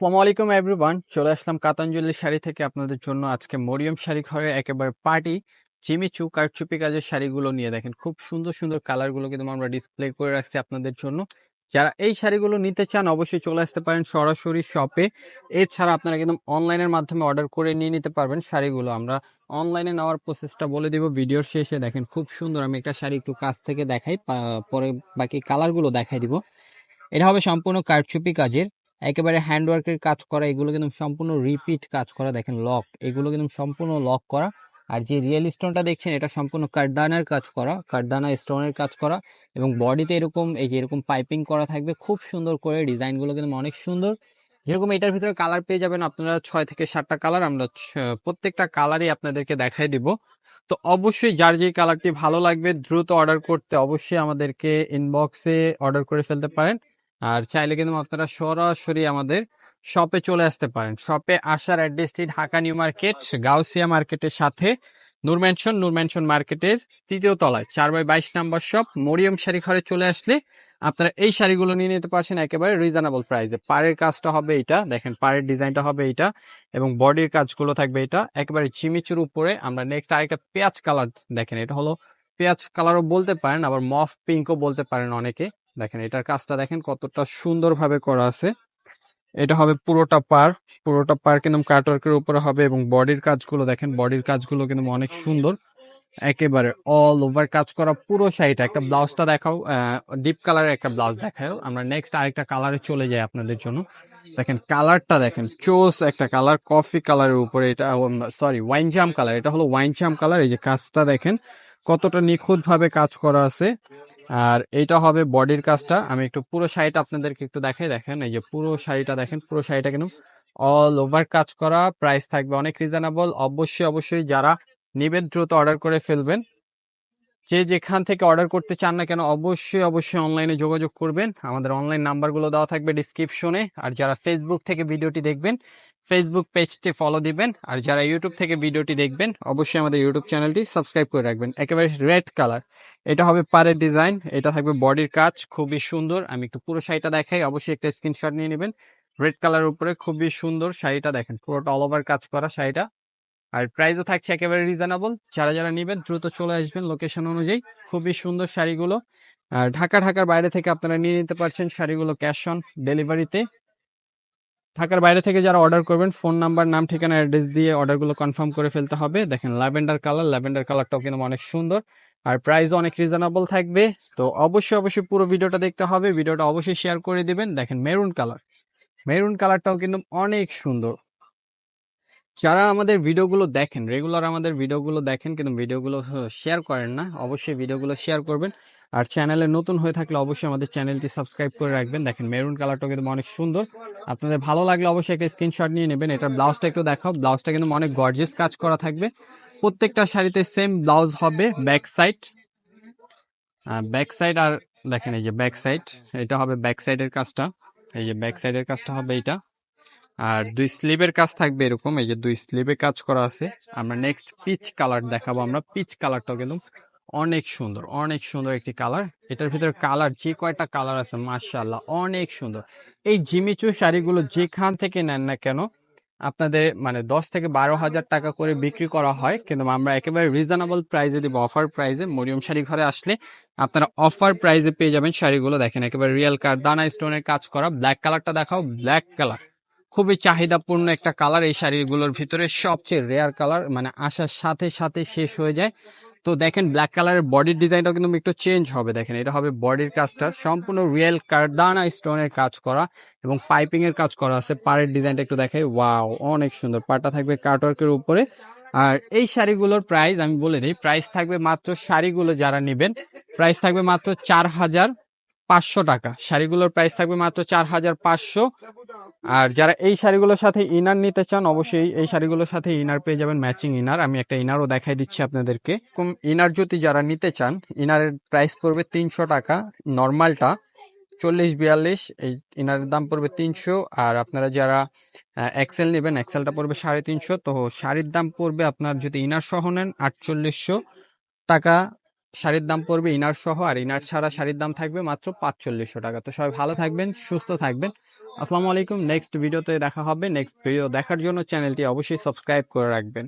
আসসালামু আলাইকুম এভরিওয়ান চলে আসলাম কাতাঞ্জলি শাড়ি থেকে আপনাদের জন্য আজকে মরিয়ম শাড়ি ঘরে একেবারে পার্টি। চিমিচু কারচুপি কাজের শাড়িগুলো নিয়ে দেখেন, খুব সুন্দর সুন্দর কালারগুলো কিন্তু আমরা ডিসপ্লে করে রাখছি আপনাদের জন্য। যারা এই শাড়িগুলো নিতে চান, অবশ্যই চলে আসতে পারেন সরাসরি শপে এছাড়া আপনারা কিন্তু অনলাইনের মাধ্যমে অর্ডার করে নিয়ে নিতে পারবেন শাড়িগুলো। আমরা অনলাইনে নেওয়ার প্রসেসটা বলে দিব ভিডিওর শেষে। দেখেন, খুব সুন্দর আমি একটা শাড়ি একটু কাছ থেকে দেখাই পরে বাকি কালারগুলো দেখাই দিব। এটা হবে সম্পূর্ণ কারচুপি কাজের। একেবারে হ্যান্ডওয়ার্কের কাজ করা, এগুলো কিন্তু সম্পূর্ণ রিপিট কাজ করা। দেখেন লক এগুলো কিন্তু সম্পূর্ণ লক করা। আর যে রিয়েল স্টোনটা দেখছেন, এটা সম্পূর্ণ কারদানার কাজ করা, কারদানা স্টোনের কাজ করা। এবং বডিতে এরকম, এই যে এরকম পাইপিং করা থাকবে, খুব সুন্দর করে ডিজাইনগুলো কিন্তু অনেক সুন্দর। যেরকম এটার ভিতরে কালার পেয়ে যাবেন আপনারা ছয় থেকে সাতটা কালার আমরা প্রত্যেকটা কালারই আপনাদেরকে দেখাই দিব। তো অবশ্যই যার যে কালারটি ভালো লাগবে, দ্রুত অর্ডার করতে অবশ্যই আমাদেরকে ইনবক্সে অর্ডার করে ফেলতে পারেন। আর চাইলে কিন্তু আপনারা সরাসরি আমাদের শপে চলে আসতে পারেন। শপে আসার অ্যাড্রেসটি ঢাকা নিউ মার্কেট গাউসিয়া মার্কেটের সাথে নূর ম্যানশন নূর ম্যানশন মার্কেটের তৃতীয় তলায়। চার বাই বাইশ নাম্বার শপ মরিয়ম শাড়ি ঘরে চলে আসলে আপনারা এই শাড়িগুলো নিয়ে নিতে পারছেন একেবারে রিজনেবল প্রাইসে পাড়ের কাজটা হবে এটা, দেখেন পাড়ের ডিজাইনটা হবে এটা এবং বডির কাজগুলো থাকবে এটা। একেবারে চিমিচুর উপরে আমরা নেক্সট আরেকটা পেঁয়াজ কালার দেখেন, এটা হলো পেঁয়াজ কালারও বলতে পারেন, আবার মফ পিঙ্কও বলতে পারেন অনেকে। দেখেন, এটার কাজটা দেখেন কতটা সুন্দরভাবে করা আছে। এটা হবে পুরোটা পার পুরোটা পার কিন্তু কাটওয়ার্কের উপরে হবে এবং বডির কাজগুলো দেখেন, বডির কাজগুলো কিন্তু অনেক সুন্দর। একেবারে অল ওভার কাজ করা পুরো শাড়িটা একটা ব্লাউজটা দেখাও ডিপ কালারের একটা ব্লাউজ দেখাও। আমরা নেক্সট আরেকটা কালারে চলে যাই আপনাদের জন্য। দেখেন কালারটা দেখেন চোস একটা কালার কফি কালারের উপরে এটা সরি ওয়াইন জাম কালার এটা হলো ওয়াইন জাম কালার এই যে কাজটা দেখেন, কতটা নিখুঁতভাবে কাজ করা আছে। আর এটা হবে বডির কাজটা। আমি একটু পুরো শাড়িটা আপনাদেরকে একটু দেখাই। দেখেন, এই যে পুরো শাড়িটা দেখেন, পুরো শাড়িটা কিন্তু অল ওভার কাজ করা। প্রাইস থাকবে অনেক রিজনেবল অবশ্যই অবশ্যই যারা নিবেন, দ্রুত অর্ডার করে ফেলবেন। যে যেখান থেকে অর্ডার করতে চান না কেন, অবশ্যই অবশ্যই অনলাইনে যোগাযোগ করবেন। আমাদের অনলাইন নাম্বারগুলো দেওয়া থাকবে ডিসক্রিপশনে আর যারা ফেসবুক থেকে ভিডিওটি দেখবেন ফেসবুক পেজটি ফলো দিবেন। আর যারা ইউটিউব থেকে ভিডিওটি দেখবেন, অবশ্যই আমাদের ইউটিউব চ্যানেলটি সাবস্ক্রাইব করে রাখবেন। একেবারে রেড কালার এটা হবে পারের ডিজাইন এটা থাকবে বডির কাজ, খুবই সুন্দর। আমি একটু পুরো শাড়িটা দেখাই, অবশ্যই একটা স্ক্রিনশট নিয়ে নেবেন। রেড কালার উপরে খুবই সুন্দর শাড়িটা দেখেন, পুরোটা অল ওভার কাজ করা শাড়িটা। আর প্রাইসও থাকছে একেবারে রিজনেবল যারা যারা নেবেন, দ্রুত চলে আসবেন লোকেশন অনুযায়ী। খুবই সুন্দর শাড়িগুলো। আর ঢাকা, ঢাকার বাইরে থেকে আপনারা নিয়ে নিতে পারছেন শাড়িগুলো ক্যাশ অন ডেলিভারিতে ঢাকার বাইরে থেকে যারা অর্ডার করবেন ফোন নাম্বার নাম, ঠিকানা অ্যাড্রেস দিয়ে অর্ডারগুলো কনফার্ম করে ফেলতে হবে। দেখেন ল্যাভেন্ডার কালার ল্যাভেন্ডার কালারটাও কিন্তু অনেক সুন্দর। আর প্রাইসও অনেক রিজনেবল থাকবে। তো অবশ্যই অবশ্যই পুরো ভিডিওটা দেখতে হবে। ভিডিওটা অবশ্যই শেয়ার করে দিবেন। দেখেন মেরুন কালার মেরুন কালারটাও কিন্তু অনেক সুন্দর। যারা আমাদের ভিডিওগুলো দেখেন রেগুলার আমাদের ভিডিওগুলো দেখেন কিন্তু ভিডিওগুলো শেয়ার করেন না, অবশ্যই ভিডিওগুলো শেয়ার করবেন। আর চ্যানেলে নতুন হয়ে থাকলে অবশ্যই আমাদের চ্যানেলটি সাবস্ক্রাইব করে রাখবেন। দেখেন মেরুন কালারটা কিন্তু অনেক সুন্দর। আপনাদের ভালো লাগলে অবশ্যই একটা স্ক্রিনশট নিয়ে নেবেন। এটা ব্লাউজটা একটু দেখাও। ব্লাউজটা কিন্তু অনেক গর্জেস কাজ করা থাকবে। প্রত্যেকটা শাড়িতে সেম ব্লাউজ হবে ব্যাক সাইড ব্যাক সাইড আর দেখেন এই যে ব্যাক সাইড এটা হবে ব্যাক সাইডের কাজটা। এই যে ব্যাক সাইডের কাজটা হবে এটা আর দুই স্লিভের কাজ থাকবে এরকম, এই যে দুই স্লিভে কাজ করা আছে। আমরা নেক্সট পিচ কালার দেখাবো আমরা। পিচ কালারটাও কিন্তু অনেক সুন্দর অনেক সুন্দর একটি কালার এটার ভিতরে কালার যে কয়টা কালার আছে মার্শাল্লাহ অনেক সুন্দর। এই জিমিচু শাড়িগুলো যেখান থেকে নেন না কেন, আপনাদের মানে দশ থেকে বারো হাজার টাকা করে বিক্রি করা হয়। কিন্তু আমরা একেবারে রিজনেবল প্রাইসে দিব অফার প্রাইসে মরিয়ম শাড়ি ঘরে আসলে আপনারা অফার প্রাইসে পেয়ে যাবেন শাড়িগুলো। দেখেন একেবারে রিয়েল কার দানা স্টোনের কাজ করা। ব্ল্যাক কালারটা দেখাও ব্ল্যাক কালার খুবই চাহিদাপূর্ণ একটা কালার এই শাড়িগুলোর ভিতরে। সবচেয়ে রেয়ার কালার মানে আসার সাথে সাথে শেষ হয়ে যায়। তো দেখেন ব্ল্যাক কালারের বডির ডিজাইনটাও কিন্তু একটু চেঞ্জ হবে। দেখেন, এটা হবে বডির কাজটা। সম্পূর্ণ রিয়েল কারদানা স্টোনের কাজ করা এবং পাইপিং এর কাজ করা আছে। পাড়ের ডিজাইনটা একটু দেখাই। ওয়াও অনেক সুন্দর। পাটা থাকবে কাটওয়ার্কের উপরে। আর এই শাড়িগুলোর প্রাইস আমি বলে দিই প্রাইস থাকবে মাত্র শাড়িগুলো যারা নেবেন প্রাইস থাকবে মাত্র চার হাজার পাঁচশো টাকা। শাড়িগুলোর প্রাইস থাকবে মাত্র চার হাজার পাঁচশো। আর যারা এই শাড়িগুলোর সাথে ইনার নিতে চান, অবশ্যই এই শাড়িগুলোর সাথে ইনার পেয়ে যাবেন ম্যাচিং ইনার আমি একটা ইনারও দেখাই দিচ্ছি আপনাদেরকে। ইনার যদি যারা নিতে চান ইনারের প্রাইস পড়বে তিনশো টাকা। নর্মালটা চল্লিশ, বিয়াল্লিশ, এই ইনারের দাম পড়বে তিনশো। আর আপনারা যারা এক্সেল নেবেন এক্সেলটা পড়বে সাড়ে তিনশো। তো শাড়ির দাম পড়বে আপনার যদি ইনার সহ নেন আটচল্লিশশো টাকা। শাড়ির দাম পড়বে ইনার সহ, আর ইনার ছাড়া শাড়ির দাম থাকবে মাত্র পাঁচচল্লিশশো টাকা। তো সবাই ভালো থাকবেন, সুস্থ থাকবেন। আসসালামু আলাইকুম, নেক্সট ভিডিওতে দেখা হবে। নেক্সট ভিডিও দেখার জন্য চ্যানেলটি অবশ্যই সাবস্ক্রাইব করে রাখবেন।